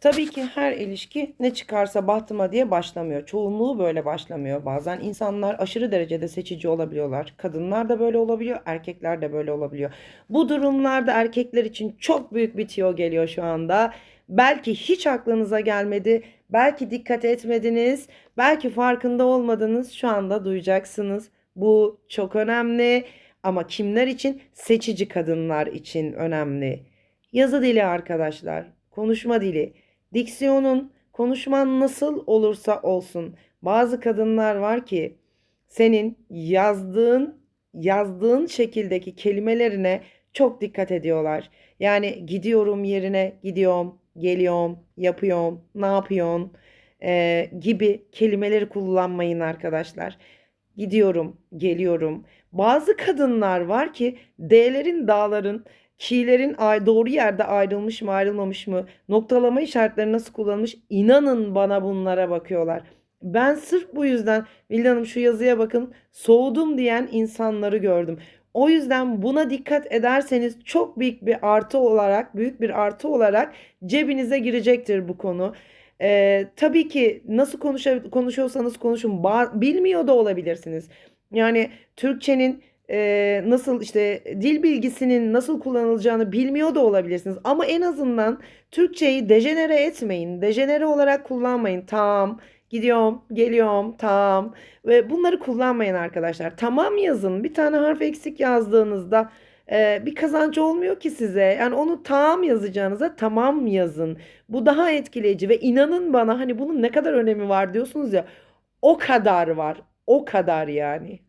Tabii ki her ilişki ne çıkarsa bahtıma diye başlamıyor. Çoğunluğu böyle başlamıyor. Bazen insanlar aşırı derecede seçici olabiliyorlar. Kadınlar da böyle olabiliyor, erkekler de böyle olabiliyor. Bu durumlarda erkekler için çok büyük bir tiyo geliyor şu anda. Belki hiç aklınıza gelmedi, belki dikkat etmediniz, belki farkında olmadınız. Şu anda duyacaksınız. Bu çok önemli ama kimler için? Seçici kadınlar için önemli. Yazı dili arkadaşlar, konuşma dili. Diksiyonun, konuşman nasıl olursa olsun. Bazı kadınlar var ki senin yazdığın yazdığın şekildeki kelimelerine çok dikkat ediyorlar. Yani gidiyorum yerine gidiyorum, geliyorum, yapıyorum, ne yapıyorsun eee, gibi kelimeleri kullanmayın arkadaşlar. Gidiyorum, geliyorum. Bazı kadınlar var ki D'lerin, dağların, ki'lerin doğru yerde ayrılmış mı, ayrılmamış mı, noktalama işaretleri nasıl kullanılmış, inanın bana bunlara bakıyorlar. Ben sırf bu yüzden Vildan Hanım şu yazıya bakın soğudum diyen insanları gördüm. O yüzden buna dikkat ederseniz çok büyük bir artı olarak, büyük bir artı olarak cebinize girecektir bu konu. Ee, tabii ki nasıl konuşa- konuşuyorsanız konuşun, Ba- bilmiyor da olabilirsiniz. Yani Türkçenin e, nasıl işte dil bilgisinin nasıl kullanılacağını bilmiyor da olabilirsiniz. Ama en azından Türkçeyi dejenere etmeyin. Dejenere olarak kullanmayın. Tamam, gidiyorum, geliyorum, tamam. Ve bunları kullanmayın arkadaşlar. Tamam yazın. Bir tane harf eksik yazdığınızda e, bir kazancı olmuyor ki size. Yani onu tamam yazacağınıza tamam yazın. Bu daha etkileyici ve inanın bana hani bunun ne kadar önemi var diyorsunuz ya. O kadar var. O kadar yani.